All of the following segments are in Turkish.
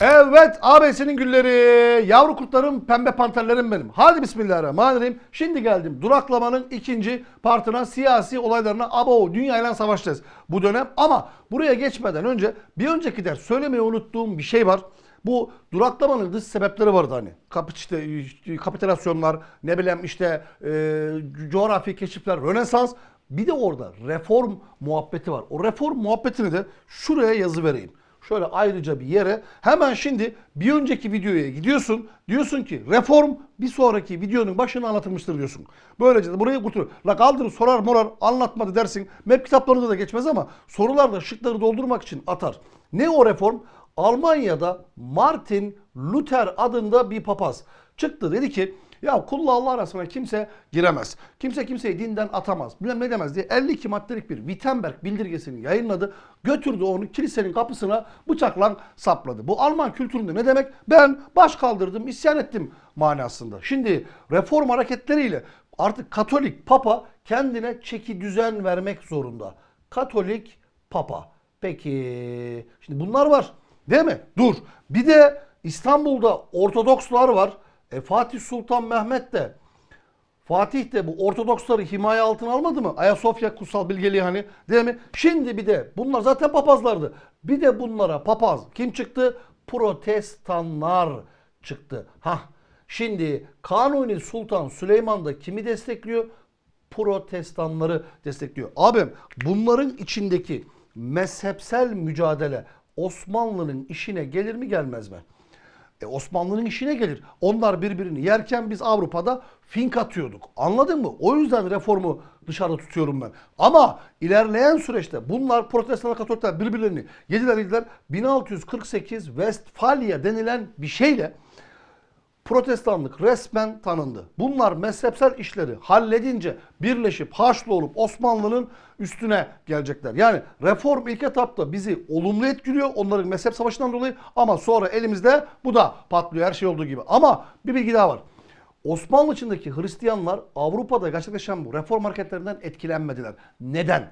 Evet abesinin gülleri, yavru kurtlarım, pembe panterlerim benim. Hadi bismillahirrahmanirrahim. Şimdi geldim duraklamanın ikinci partına, siyasi olaylarına, abo dünyayla savaşacağız bu dönem. Ama buraya geçmeden önce bir önceki ders söylemeyi unuttuğum bir şey var. Bu duraklamanın dış sebepleri vardı hani. Kap, işte, kapitülasyonlar, ne bileyim işte e, coğrafi keşifler, Rönesans. Bir de orada reform muhabbeti var. O reform muhabbetini de şuraya yazı vereyim. Şöyle ayrıca bir yere hemen şimdi bir önceki videoya gidiyorsun. Diyorsun ki reform bir sonraki videonun başına anlatılmıştır diyorsun. Böylece de burayı kurtarır. La kaldırır sorar morar anlatmadı dersin. Map kitaplarında da geçmez ama sorularda şıkları doldurmak için atar. Ne o reform? Almanya'da Martin Luther adında bir papaz çıktı dedi ki ya kulla Allah arasına kimse giremez. Kimse kimseyi dinden atamaz. Bilmem ne demez diye 52 maddelik bir Wittenberg bildirgesini yayınladı. Götürdü onu kilisenin kapısına bıçakla sapladı. Bu Alman kültüründe ne demek? Ben baş kaldırdım, isyan ettim manasında. Şimdi reform hareketleriyle artık Katolik Papa kendine çeki düzen vermek zorunda. Katolik Papa. Peki şimdi bunlar var. Değil mi? Dur. Bir de İstanbul'da Ortodokslar var. E, Fatih Sultan Mehmet de Fatih de bu Ortodoksları himaye altına almadı mı? Ayasofya kutsal bilgeliği hani değil mi? Şimdi bir de bunlar zaten papazlardı. Bir de bunlara papaz kim çıktı? Protestanlar çıktı. Ha şimdi Kanuni Sultan Süleyman da kimi destekliyor? Protestanları destekliyor. Abim bunların içindeki mezhepsel mücadele Osmanlı'nın işine gelir mi gelmez mi? E Osmanlı'nın işine gelir. Onlar birbirini yerken biz Avrupa'da fink atıyorduk. Anladın mı? O yüzden reformu dışarıda tutuyorum ben. Ama ilerleyen süreçte bunlar protestan katolikler birbirlerini yediler yediler. 1648 Westfalia denilen bir şeyle protestanlık resmen tanındı. Bunlar mezhepsel işleri halledince birleşip haşlı olup Osmanlı'nın üstüne gelecekler. Yani reform ilk etapta bizi olumlu etkiliyor onların mezhep savaşından dolayı ama sonra elimizde bu da patlıyor her şey olduğu gibi. Ama bir bilgi daha var. Osmanlı içindeki Hristiyanlar Avrupa'da gerçekleşen bu reform hareketlerinden etkilenmediler. Neden?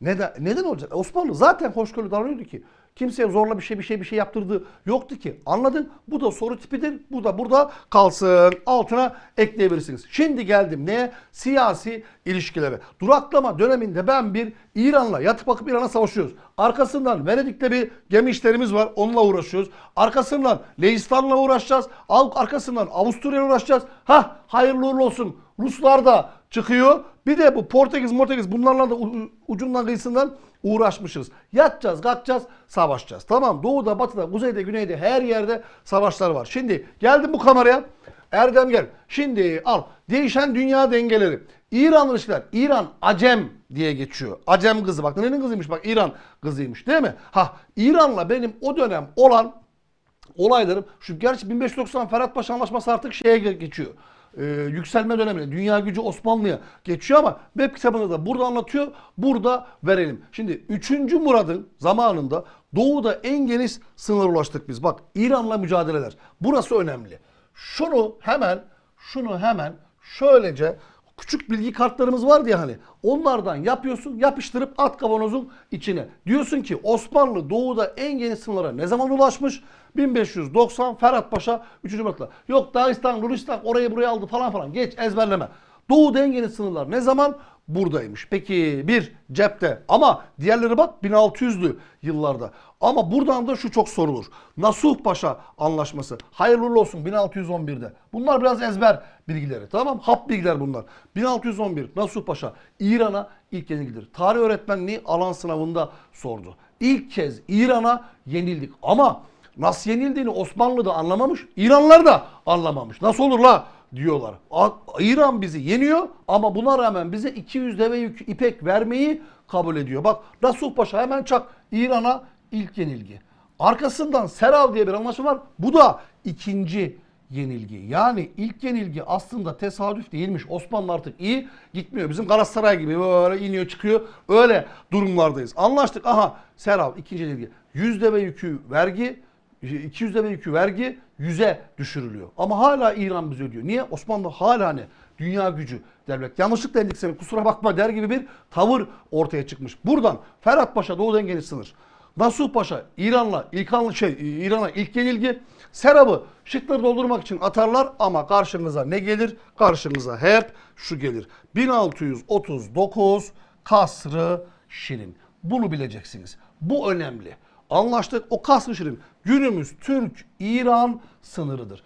Neden, neden olacak? Osmanlı zaten hoşgörülü davranıyordu ki. Kimseye zorla bir şey bir şey bir şey yaptırdığı yoktu ki. Anladın? Bu da soru tipidir. Bu da burada kalsın. Altına ekleyebilirsiniz. Şimdi geldim neye? Siyasi ilişkilere. Duraklama döneminde ben bir İran'la yatıp bakıp İran'a savaşıyoruz. Arkasından Venedik'te bir gemi işlerimiz var. Onunla uğraşıyoruz. Arkasından Leistan'la uğraşacağız. Arkasından Avusturya'yla uğraşacağız. Ha hayırlı uğurlu olsun. Ruslar da çıkıyor. Bir de bu Portekiz, Portekiz bunlarla da ucundan kıyısından uğraşmışız. Yatacağız, kalkacağız, savaşacağız. Tamam doğuda, batıda, kuzeyde, güneyde her yerde savaşlar var. Şimdi geldim bu kameraya. Erdem gel. Şimdi al. Değişen dünya dengeleri. İran ilişkiler. İran Acem diye geçiyor. Acem kızı bak. Nerenin kızıymış bak. İran kızıymış değil mi? Ha İran'la benim o dönem olan olaylarım şu gerçi 1590 Ferhat Paşa Anlaşması artık şeye ge- geçiyor. Ee, yükselme dönemine, dünya gücü Osmanlı'ya geçiyor ama web kitabında da burada anlatıyor. Burada verelim. Şimdi 3. Murad'ın zamanında doğuda en geniş sınır ulaştık biz. Bak İran'la mücadeleler. Burası önemli. Şunu hemen şunu hemen şöylece küçük bilgi kartlarımız vardı ya hani. Onlardan yapıyorsun, yapıştırıp at kavanozun içine. Diyorsun ki Osmanlı doğuda en geniş sınırlara ne zaman ulaşmış? 1590 Ferhat Paşa 3. Murat'la. Yok Dağistan, Luristan orayı buraya aldı falan falan. Geç ezberleme. Doğuda en geniş sınırlar ne zaman? Buradaymış. Peki bir cepte ama diğerleri bak 1600'lü yıllarda. Ama buradan da şu çok sorulur. Nasuh Paşa anlaşması. Hayırlı olsun 1611'de. Bunlar biraz ezber bilgileri. Tamam Hap bilgiler bunlar. 1611 Nasuh Paşa İran'a ilk yenilgidir. Tarih öğretmenliği alan sınavında sordu. İlk kez İran'a yenildik. Ama nasıl yenildiğini Osmanlı da anlamamış. İranlılar da anlamamış. Nasıl olur la? diyorlar. İran bizi yeniyor ama buna rağmen bize 200 deve yük ipek vermeyi kabul ediyor. Bak Nasuh Paşa hemen çak İran'a ilk yenilgi. Arkasından Serav diye bir anlaşma var. Bu da ikinci yenilgi. Yani ilk yenilgi aslında tesadüf değilmiş. Osmanlı artık iyi gitmiyor. Bizim Galatasaray gibi böyle iniyor çıkıyor. Öyle durumlardayız. Anlaştık. Aha Serav ikinci yenilgi. Yüzde ve yükü vergi 200 deve yükü vergi 100'e düşürülüyor. Ama hala İran bizi ödüyor. Niye? Osmanlı hala hani dünya gücü devlet. Yanlışlıkla indik seni kusura bakma der gibi bir tavır ortaya çıkmış. Buradan Ferhat Paşa Doğu dengeni sınır. Nasuh Paşa İran'la ilk anlı şey İran'a ilk yenilgi. Serab'ı şıkları doldurmak için atarlar ama karşınıza ne gelir? Karşınıza hep şu gelir. 1639 Kasrı Şirin. Bunu bileceksiniz. Bu önemli. Anlaştık. O Kasrı Şirin günümüz Türk-İran sınırıdır.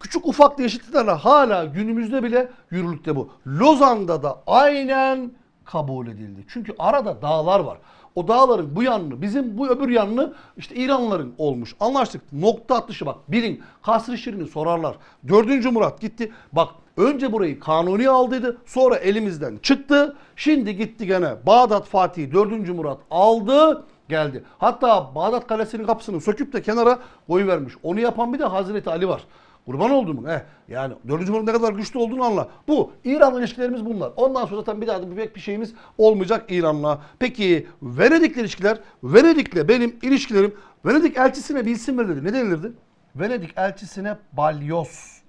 Küçük ufak değişikliklerle hala günümüzde bile yürürlükte bu. Lozan'da da aynen kabul edildi. Çünkü arada dağlar var. O dağların bu yanını bizim bu öbür yanını işte İranlıların olmuş. Anlaştık. Nokta atışı bak. Bilin Kasr-ı Şirin'i sorarlar. Dördüncü Murat gitti. Bak önce burayı kanuni aldıydı. Sonra elimizden çıktı. Şimdi gitti gene Bağdat Fatih 4. Murat aldı geldi. Hatta Bağdat Kalesi'nin kapısını söküp de kenara koyuvermiş. Onu yapan bir de Hazreti Ali var. Kurban oldum. Eh, yani 4. Murat'ın ne kadar güçlü olduğunu anla. Bu İran'la ilişkilerimiz bunlar. Ondan sonra zaten bir daha da pek bir şeyimiz olmayacak İran'la. Peki Venedik'le ilişkiler? Venedik'le benim ilişkilerim Venedik elçisine bir isim verilirdi. Ne denilirdi? Venedik elçisine balyoz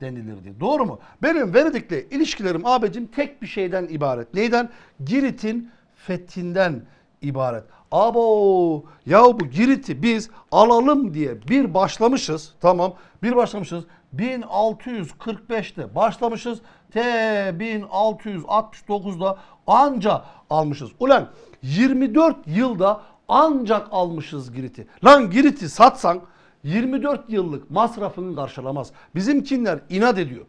denilirdi. Doğru mu? Benim Venedik'le ilişkilerim abicim tek bir şeyden ibaret. Neyden? Girit'in fethinden ibaret. Abo ya bu Girit'i biz alalım diye bir başlamışız. Tamam bir başlamışız. 1645'te başlamışız. T 1669'da anca almışız. Ulan 24 yılda ancak almışız Girit'i. Lan Girit'i satsan 24 yıllık masrafını karşılamaz. Bizimkinler inat ediyor.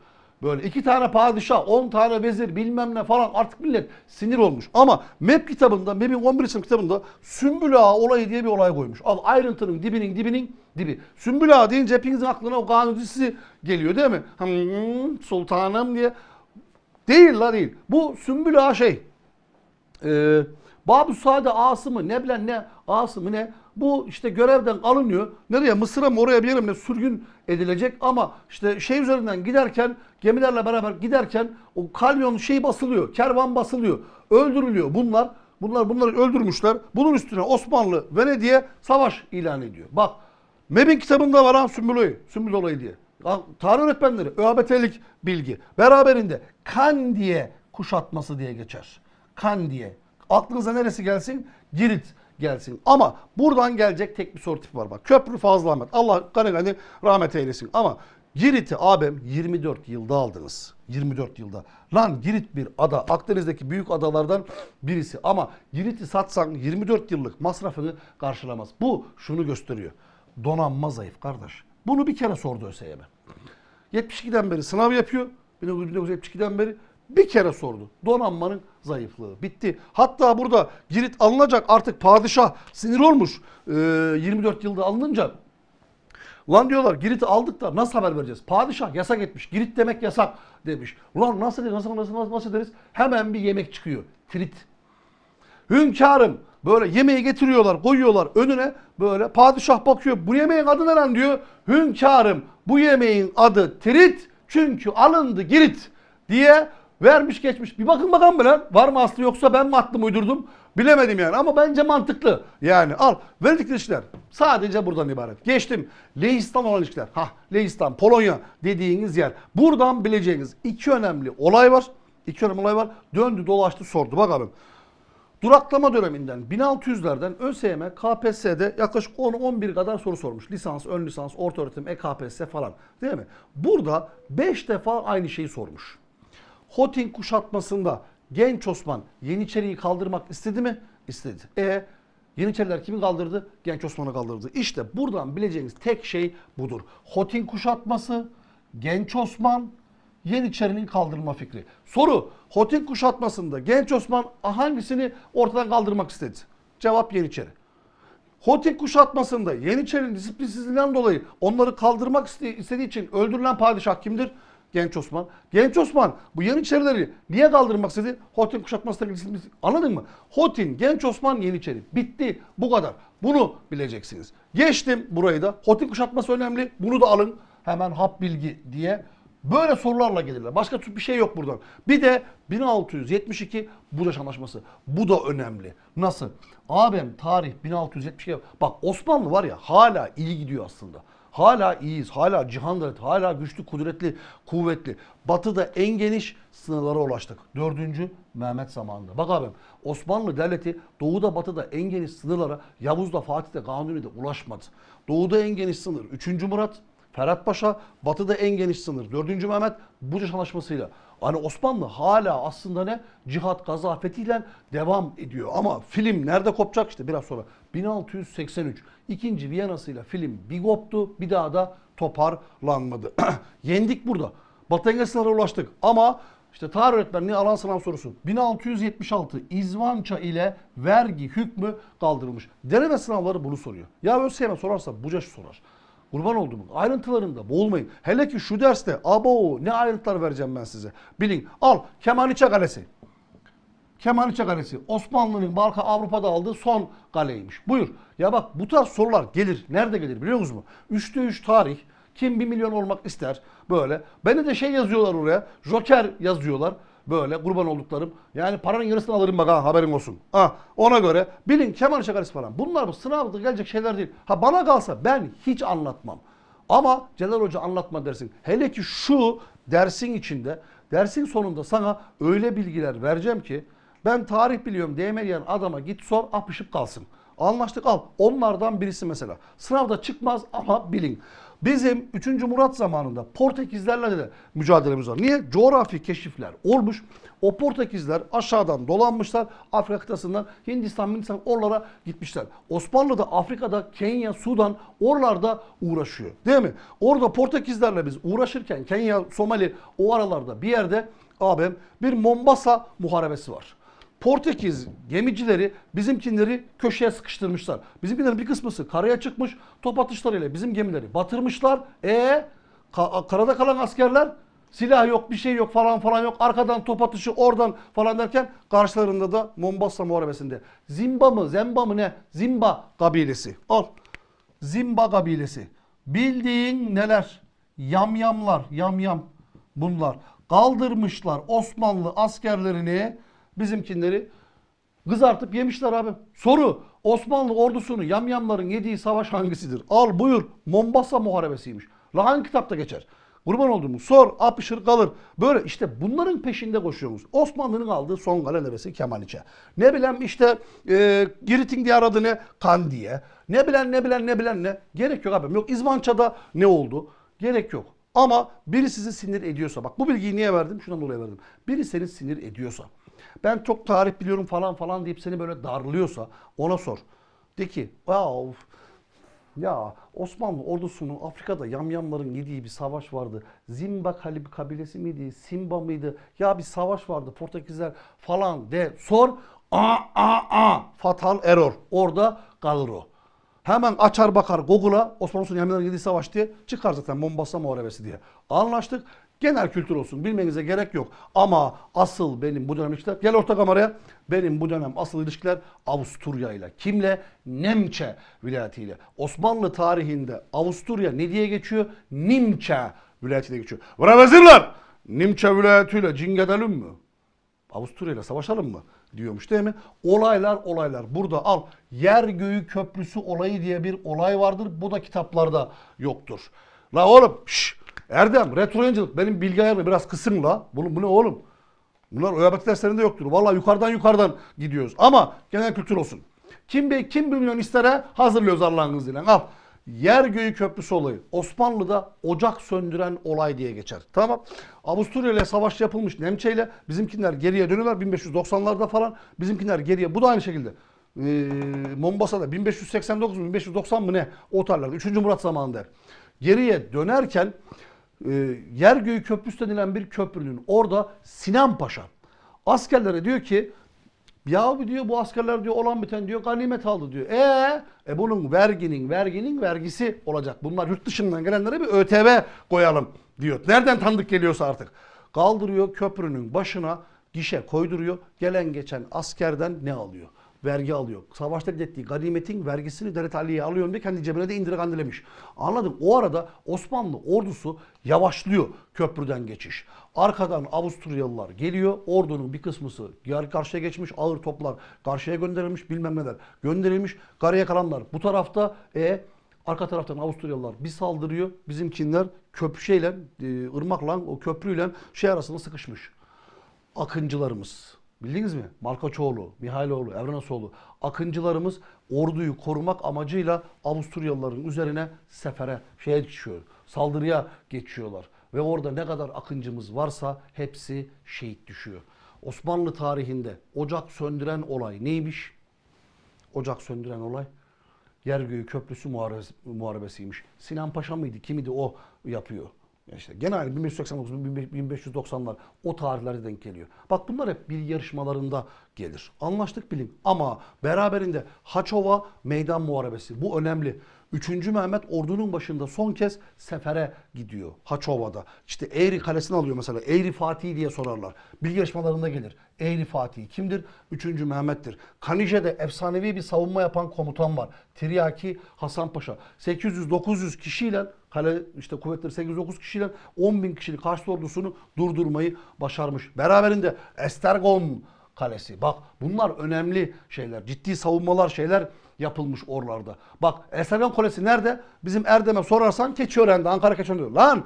Böyle iki tane padişah, 10 tane vezir bilmem ne falan artık millet sinir olmuş. Ama MEP kitabında, MEP'in 11. sınıf kitabında Sümbül Ağa olayı diye bir olay koymuş. Al ayrıntının dibinin dibinin dibi. Sümbül Ağa deyince hepinizin aklına o kanun dizisi geliyor değil mi? Hmm, sultanım diye. Değil la değil. Bu Sümbül Ağa şey. Ee, Babu Sade ağası mı ne bilen ne ağası mı ne bu işte görevden alınıyor. Nereye Mısır'a mı oraya bir yere mi sürgün edilecek ama işte şey üzerinden giderken gemilerle beraber giderken o kalyon şey basılıyor. Kervan basılıyor. Öldürülüyor bunlar. Bunlar bunları öldürmüşler. Bunun üstüne Osmanlı Venedik'e savaş ilan ediyor. Bak Mebin kitabında var ha Sümbül olayı, diye. Tarih öğretmenleri ÖABT'lik bilgi. Beraberinde kan diye kuşatması diye geçer. Kan diye. Aklınıza neresi gelsin? Girit gelsin. Ama buradan gelecek tek bir soru tipi var bak. Köprü Fazıl Ahmet. Allah gani gani rahmet eylesin. Ama Girit'i abim 24 yılda aldınız. 24 yılda. Lan Girit bir ada. Akdeniz'deki büyük adalardan birisi. Ama Girit'i satsan 24 yıllık masrafını karşılamaz. Bu şunu gösteriyor. Donanma zayıf kardeş. Bunu bir kere sordu ÖSYM. 72'den beri sınav yapıyor. 1972'den beri bir kere sordu. Donanmanın zayıflığı. Bitti. Hatta burada Girit alınacak artık padişah sinir olmuş. Ee, 24 yılda alınınca Ulan diyorlar Girit'i aldık da nasıl haber vereceğiz? Padişah yasak etmiş. Girit demek yasak demiş. Ulan nasıl deriz, nasıl, nasıl, nasıl, nasıl deriz? Hemen bir yemek çıkıyor. Trit. Hünkârım böyle yemeği getiriyorlar koyuyorlar önüne böyle padişah bakıyor bu yemeğin adı ne lan diyor. Hünkârım bu yemeğin adı Trit çünkü alındı Girit diye vermiş geçmiş. Bir bakın bakalım lan var mı aslı yoksa ben mi attım uydurdum bilemedim yani ama bence mantıklı. Yani al verdik ilişkiler sadece buradan ibaret. Geçtim Lehistan olan ilişkiler. Ha Lehistan Polonya dediğiniz yer. Buradan bileceğiniz iki önemli olay var. İki önemli olay var. Döndü dolaştı sordu bak abim. Duraklama döneminden 1600'lerden ÖSYM, KPSS'de yaklaşık 10-11 kadar soru sormuş. Lisans, ön lisans, orta öğretim, EKPSS falan. Değil mi? Burada 5 defa aynı şeyi sormuş. Hotin kuşatmasında genç Osman Yeniçeri'yi kaldırmak istedi mi? İstedi. E Yeniçeriler kimi kaldırdı? Genç Osman'ı kaldırdı. İşte buradan bileceğiniz tek şey budur. Hotin kuşatması, Genç Osman, Yeniçeri'nin kaldırılma fikri. Soru, Hotin kuşatmasında Genç Osman hangisini ortadan kaldırmak istedi? Cevap Yeniçeri. Hotin kuşatmasında Yeniçeri'nin disiplinsizliğinden dolayı onları kaldırmak iste- istediği için öldürülen padişah kimdir? Genç Osman. Genç Osman bu Yeniçerileri niye kaldırmak istedi? Hotin kuşatmasında disiplinsizlik. Anladın mı? Hotin, Genç Osman, Yeniçeri. Bitti. Bu kadar. Bunu bileceksiniz. Geçtim burayı da. Hotin kuşatması önemli. Bunu da alın. Hemen hap bilgi diye. Böyle sorularla gelirler. Başka bir şey yok buradan. Bir de 1672 Budaş Anlaşması. Bu da önemli. Nasıl? Abim tarih 1672. Bak Osmanlı var ya hala iyi gidiyor aslında. Hala iyiyiz. Hala cihan devleti. Hala güçlü, kudretli, kuvvetli. Batı'da en geniş sınırlara ulaştık. Dördüncü Mehmet zamanında. Bak abim Osmanlı Devleti doğuda batıda en geniş sınırlara Yavuz'da Fatih'te Kanuni'de ulaşmadı. Doğuda en geniş sınır 3. Murat, Ferhat Paşa, batıda en geniş sınır 4. Mehmet Bucaş Anlaşması'yla. Hani Osmanlı hala aslında ne? Cihat, gaza, fetihle devam ediyor. Ama film nerede kopacak işte biraz sonra. 1683 ikinci Viyana'sıyla film bir koptu bir daha da toparlanmadı. Yendik burada. Batı engel ulaştık. Ama işte tarih öğretmenliği alan sınav sorusu. 1676 İzvança ile vergi hükmü kaldırılmış. Deneme sınavları bunu soruyor. Ya ÖSYM sorarsa Bucaş sorar. Kurban olduğum ayrıntılarında boğulmayın. Hele ki şu derste abo ne ayrıntılar vereceğim ben size. Bilin al Kemaniçe Kalesi. Kemaniçe Kalesi Osmanlı'nın Balkan Avrupa'da aldığı son kaleymiş. Buyur. Ya bak bu tarz sorular gelir. Nerede gelir biliyor musunuz? Üçte üç tarih. Kim bir milyon olmak ister böyle. Beni de şey yazıyorlar oraya. Joker yazıyorlar. Böyle kurban olduklarım. Yani paranın yarısını alırım bak ha haberin olsun. Ha, ona göre bilin Kemaniçe Kalesi falan. Bunlar bu sınavda gelecek şeyler değil. Ha bana kalsa ben hiç anlatmam. Ama Celal Hoca anlatma dersin. Hele ki şu dersin içinde, dersin sonunda sana öyle bilgiler vereceğim ki ben tarih biliyorum diyemeyen adama git sor apışıp kalsın. Anlaştık al. Onlardan birisi mesela. Sınavda çıkmaz ama bilin. Bizim 3. Murat zamanında Portekizlerle de mücadelemiz var. Niye? Coğrafi keşifler olmuş. O Portekizler aşağıdan dolanmışlar. Afrika kıtasından Hindistan, Hindistan oralara gitmişler. Osmanlı da Afrika'da Kenya, Sudan oralarda uğraşıyor. Değil mi? Orada Portekizlerle biz uğraşırken Kenya, Somali o aralarda bir yerde abim bir Mombasa muharebesi var. Portekiz gemicileri bizimkileri köşeye sıkıştırmışlar. Bizimkilerin bir kısmısı karaya çıkmış top atışlarıyla bizim gemileri batırmışlar. E ka- karada kalan askerler silah yok bir şey yok falan falan yok. Arkadan top atışı oradan falan derken karşılarında da Mombasa muharebesinde. Zimba mı Zemba mı ne? Zimba kabilesi. Al. Zimba kabilesi. Bildiğin neler? Yamyamlar, yamyam bunlar. Kaldırmışlar Osmanlı askerlerini, bizimkinleri kızartıp yemişler abi. Soru, Osmanlı ordusunu yamyamların yediği savaş hangisidir? Al buyur, Mombasa muharebesiymiş. La hangi kitapta geçer? Kurban olduğumuz sor, apışır kalır. Böyle işte bunların peşinde koşuyoruz. Osmanlı'nın aldığı son kale neresi? Kemaniçe. Ne bileyim işte e, Girit'in diğer adı ne? Kandiye. Ne bilen ne bilen ne bilen ne? Gerek yok abi. Yok İzvança'da ne oldu? Gerek yok. Ama biri sizi sinir ediyorsa, bak bu bilgiyi niye verdim? Şundan dolayı verdim. Biri seni sinir ediyorsa, ben çok tarih biliyorum falan falan deyip seni böyle darlıyorsa ona sor. De ki, wow, ya Osmanlı ordusunun Afrika'da yamyamların yediği bir savaş vardı. Zimba kabilesi miydi? Simba mıydı? Ya bir savaş vardı. Portekizler falan de sor. A a a fatal error. Orada kalır o. Hemen açar bakar Google'a Osmanlı yamyamların yediği savaş diye çıkar zaten Mombasa muharebesi diye. Anlaştık. Genel kültür olsun. Bilmenize gerek yok. Ama asıl benim bu dönem ilişkiler, gel orta kameraya. Benim bu dönem asıl ilişkiler Avusturya ile. Kimle? Nemçe vilayetiyle. Osmanlı tarihinde Avusturya ne diye geçiyor? Nimçe vilayetiyle geçiyor. Buna vezirler! Nimçe vilayetiyle cin edelim mi? Avusturya ile savaşalım mı? diyormuş değil mi? Olaylar olaylar. Burada al. Yer göğü köprüsü olayı diye bir olay vardır. Bu da kitaplarda yoktur. La oğlum şş, Erdem retroyancılık benim bilgi ayarımı biraz kısın la. Bu, bu ne oğlum? Bunlar ÖYBK derslerinde yoktur. Vallahi yukarıdan yukarıdan gidiyoruz. Ama genel kültür olsun. Kim be kim bir milyon istere hazırlıyoruz Allah'ın izniyle. Al. Yer göğü köprüsü olayı. Osmanlı'da ocak söndüren olay diye geçer. Tamam. Avusturya ile savaş yapılmış Nemçe ile bizimkiler geriye dönüyorlar 1590'larda falan. Bizimkiler geriye. Bu da aynı şekilde. Ee, Mombasa'da 1589 mu 1590 mı ne? O tarihlarda 3. Murat zamanında. Geriye dönerken e, yer göğü köprüsü denilen bir köprünün orada Sinan Paşa askerlere diyor ki ya diyor bu askerler diyor olan biten diyor ganimet aldı diyor. E e bunun verginin verginin vergisi olacak. Bunlar yurt dışından gelenlere bir ÖTV koyalım diyor. Nereden tanıdık geliyorsa artık. Kaldırıyor köprünün başına gişe koyduruyor. Gelen geçen askerden ne alıyor? Vergi alıyor. Savaşta elde ettiği ganimetin vergisini devlet aliye alıyorum diye kendi cebine de indirek andilemiş. Anladım. O arada Osmanlı ordusu yavaşlıyor köprüden geçiş. Arkadan Avusturyalılar geliyor. Ordunun bir kısmısı diğer karşıya geçmiş. Ağır toplar karşıya gönderilmiş bilmem neler gönderilmiş. Karaya kalanlar bu tarafta e Arka taraftan Avusturyalılar bir saldırıyor. Bizimkinler köprüyle, e, ırmakla, o köprüyle şey arasında sıkışmış. Akıncılarımız. Bildiniz mi? Malkaçoğlu, Mihailoğlu, Evrenasoğlu. Akıncılarımız orduyu korumak amacıyla Avusturyalıların üzerine sefere, şeye geçiyor. Saldırıya geçiyorlar. Ve orada ne kadar akıncımız varsa hepsi şehit düşüyor. Osmanlı tarihinde ocak söndüren olay neymiş? Ocak söndüren olay Yergöğü Köprüsü muharebesi, muharebesiymiş. Sinan Paşa mıydı? Kimidi o yapıyor. Yani işte gene aynı 1589 1590'lar o tarihlere denk geliyor. Bak bunlar hep bir yarışmalarında gelir. Anlaştık bilin. Ama beraberinde Haçova Meydan Muharebesi. Bu önemli. 3. Mehmet ordunun başında son kez sefere gidiyor Haçova'da. İşte Eğri Kalesi'ni alıyor mesela. Eğri Fatih diye sorarlar. Bilgi yarışmalarında gelir. Eğri Fatih kimdir? 3. Mehmet'tir. Kanice'de efsanevi bir savunma yapan komutan var. Tiryaki Hasan Paşa. 800-900 kişiyle kale işte kuvvetleri 809 kişiyle 10 bin kişilik Haçlı ordusunu durdurmayı başarmış. Beraberinde Estergon Kalesi. Bak bunlar önemli şeyler. Ciddi savunmalar şeyler yapılmış oralarda. Bak Esergan Kalesi nerede? Bizim Erdem'e sorarsan Keçiören'de. Ankara Keçiören'de. Lan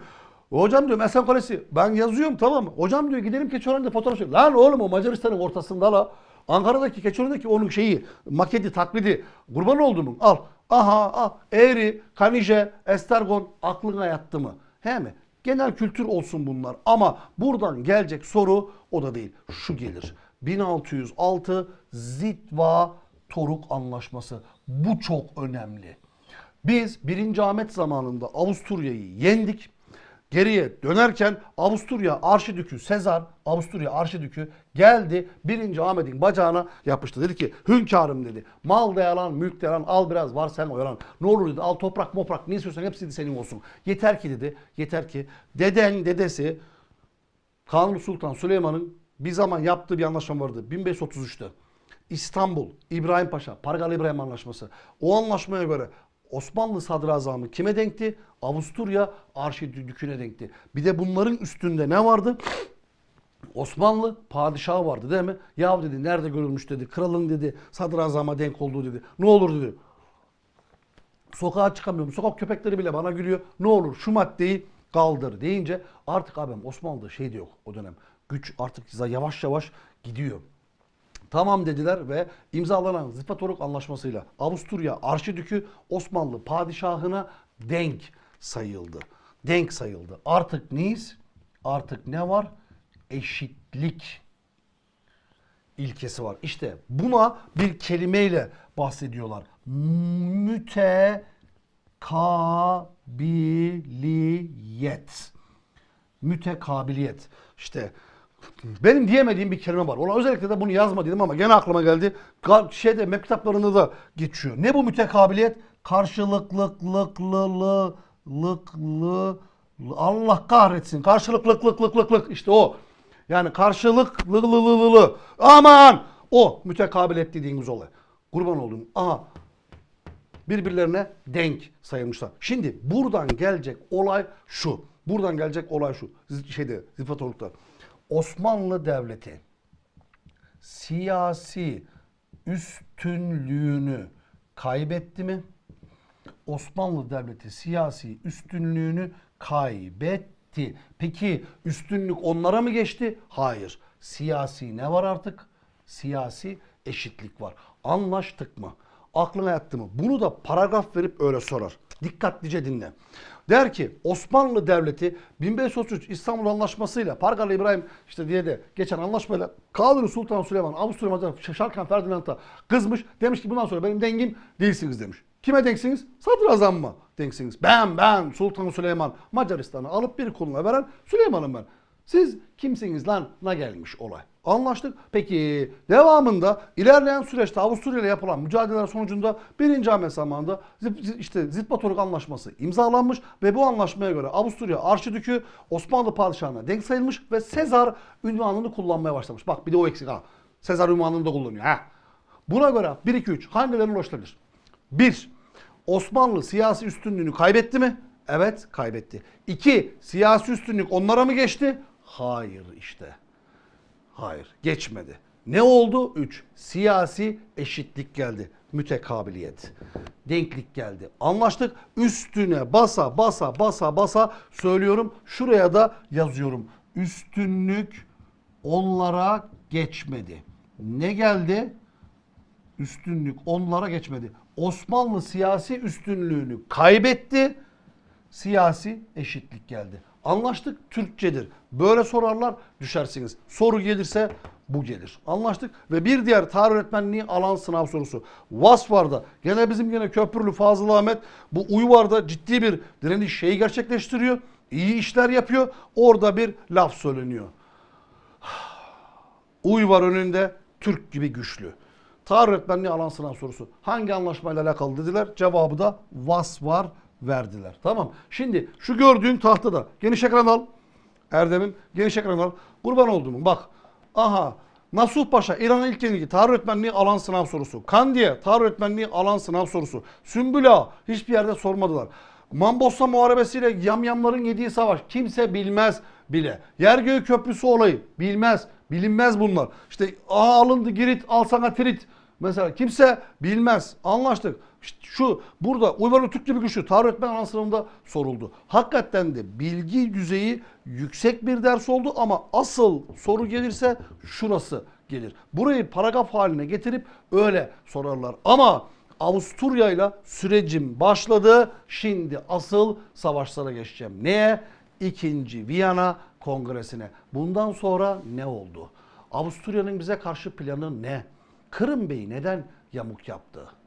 hocam diyorum Esergan Kalesi. Ben yazıyorum tamam mı? Hocam diyor gidelim Keçiören'de fotoğraf çekelim. Lan oğlum o Macaristan'ın ortasında la. Ankara'daki Keçiören'deki onun şeyi maketi taklidi kurban oldu mu? Al. Aha ah. Eğri, Kanije, Estergon aklına yattı mı? He mi? Genel kültür olsun bunlar. Ama buradan gelecek soru o da değil. Şu gelir. 1606 Zitva Toruk Anlaşması. Bu çok önemli. Biz 1. Ahmet zamanında Avusturya'yı yendik. Geriye dönerken Avusturya Arşidükü Sezar, Avusturya Arşidükü geldi 1. Ahmet'in bacağına yapıştı. Dedi ki hünkârım dedi. Mal da yalan, mülk de yalan, al biraz var sen oyalan. Ne olur dedi al toprak moprak ne istiyorsan hepsi de senin olsun. Yeter ki dedi, yeter ki deden dedesi Kanuni Sultan Süleyman'ın bir zaman yaptığı bir anlaşma vardı 1533'te. İstanbul, İbrahim Paşa, Pargalı İbrahim Anlaşması. O anlaşmaya göre Osmanlı sadrazamı kime denkti? Avusturya Arşidükü'ne denkti. Bir de bunların üstünde ne vardı? Osmanlı padişahı vardı değil mi? Ya dedi nerede görülmüş dedi. Kralın dedi sadrazama denk olduğu dedi. Ne olur dedi. Sokağa çıkamıyorum. Sokak köpekleri bile bana gülüyor. Ne olur şu maddeyi kaldır deyince artık abim Osmanlı'da şey de yok o dönem. Güç artık yavaş yavaş gidiyor. Tamam dediler ve imzalanan Zipfatoruk Anlaşması'yla Avusturya Arşidükü Osmanlı padişahına denk sayıldı. Denk sayıldı. Artık neyiz? Artık ne var? Eşitlik ilkesi var. İşte buna bir kelimeyle bahsediyorlar. Mütekabiliyet. Mütekabiliyet. İşte benim diyemediğim bir kelime var. Ona özellikle de bunu yazma dedim ama gene aklıma geldi. Şeyde mektup kitaplarında da geçiyor. Ne bu mütekabiliyet? Karşılıklılıklı Allah kahretsin. Karşılıklılıklıklıklık işte o. Yani karşılıklılılılılı. Aman! O mütekabiliyet dediğimiz olay. Kurban oldum. Aha birbirlerine denk sayılmışlar. Şimdi buradan gelecek olay şu. Buradan gelecek olay şu. Şeyde Ziffatoluk'ta. Osmanlı Devleti siyasi üstünlüğünü kaybetti mi? Osmanlı Devleti siyasi üstünlüğünü kaybetti. Peki üstünlük onlara mı geçti? Hayır. Siyasi ne var artık? Siyasi eşitlik var. Anlaştık mı? Aklına yattı mı? Bunu da paragraf verip öyle sorar. Dikkatlice dinle. Der ki Osmanlı Devleti 1533 İstanbul Anlaşması'yla Pargalı İbrahim işte diye de geçen anlaşmayla Kanuni Sultan Süleyman Avusturya Macar Şarkan Ferdinand'a kızmış. Demiş ki bundan sonra benim dengim değilsiniz demiş. Kime denksiniz? Sadrazam mı denksiniz? Ben ben Sultan Süleyman Macaristan'ı alıp bir kuluna veren Süleyman'ım ben. Siz kimsiniz lan na gelmiş olay. Anlaştık. Peki devamında ilerleyen süreçte Avusturya ile yapılan mücadeleler sonucunda 1. Ahmet zamanında işte Zitbatoruk Anlaşması imzalanmış ve bu anlaşmaya göre Avusturya Arşidükü Osmanlı Padişahı'na denk sayılmış ve Sezar ünvanını kullanmaya başlamış. Bak bir de o eksik ha. Sezar ünvanını da kullanıyor ha. Buna göre 1 2 3 hangilerine ulaşılabilir? 1. Osmanlı siyasi üstünlüğünü kaybetti mi? Evet kaybetti. 2. Siyasi üstünlük onlara mı geçti? Hayır işte. Hayır geçmedi. Ne oldu? 3. Siyasi eşitlik geldi. Mütekabiliyet. denklik geldi. Anlaştık. Üstüne basa basa basa basa söylüyorum. Şuraya da yazıyorum. Üstünlük onlara geçmedi. Ne geldi? Üstünlük onlara geçmedi. Osmanlı siyasi üstünlüğünü kaybetti. Siyasi eşitlik geldi. Anlaştık Türkçedir. Böyle sorarlar düşersiniz. Soru gelirse bu gelir. Anlaştık ve bir diğer tarih öğretmenliği alan sınav sorusu. Vasvar'da gene bizim gene Köprülü Fazıl Ahmet bu Uyvar'da ciddi bir direniş şeyi gerçekleştiriyor. İyi işler yapıyor. Orada bir laf söyleniyor. Uy var önünde Türk gibi güçlü. Tarih öğretmenliği alan sınav sorusu. Hangi anlaşmayla alakalı dediler. Cevabı da vas var verdiler. Tamam. Şimdi şu gördüğün tahtada geniş ekran al. Erdem'im geniş ekran al. Kurban olduğumu bak. Aha Nasuh Paşa İran'ın ilk yenilgi tarih öğretmenliği alan sınav sorusu. Kandiye tarih öğretmenliği alan sınav sorusu. Sümbül Ağa hiçbir yerde sormadılar. Mambossa muharebesiyle yamyamların yediği savaş kimse bilmez bile. Yergöğü Köprüsü olayı bilmez. Bilinmez bunlar. İşte aha alındı Girit al sana Tirit. Mesela kimse bilmez. Anlaştık. İşte şu burada Uyvarlı Türk gibi güçlü tarih öğretmen sınavında soruldu. Hakikaten de bilgi düzeyi yüksek bir ders oldu ama asıl soru gelirse şurası gelir. Burayı paragraf haline getirip öyle sorarlar. Ama Avusturya ile sürecim başladı. Şimdi asıl savaşlara geçeceğim. Neye? İkinci Viyana Kongresi'ne. Bundan sonra ne oldu? Avusturya'nın bize karşı planı ne? Kırım Bey'i neden yamuk yaptı?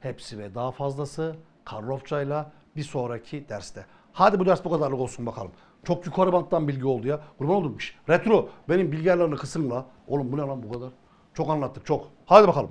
Hepsi ve daha fazlası Karlofça'yla bir sonraki derste. Hadi bu ders bu kadarlık olsun bakalım. Çok yukarı banttan bilgi oldu ya. Kurban oldum. Şş, Retro benim bilgi ayarlarını kısın la. Oğlum bu ne lan bu kadar? Çok anlattık çok. Hadi bakalım.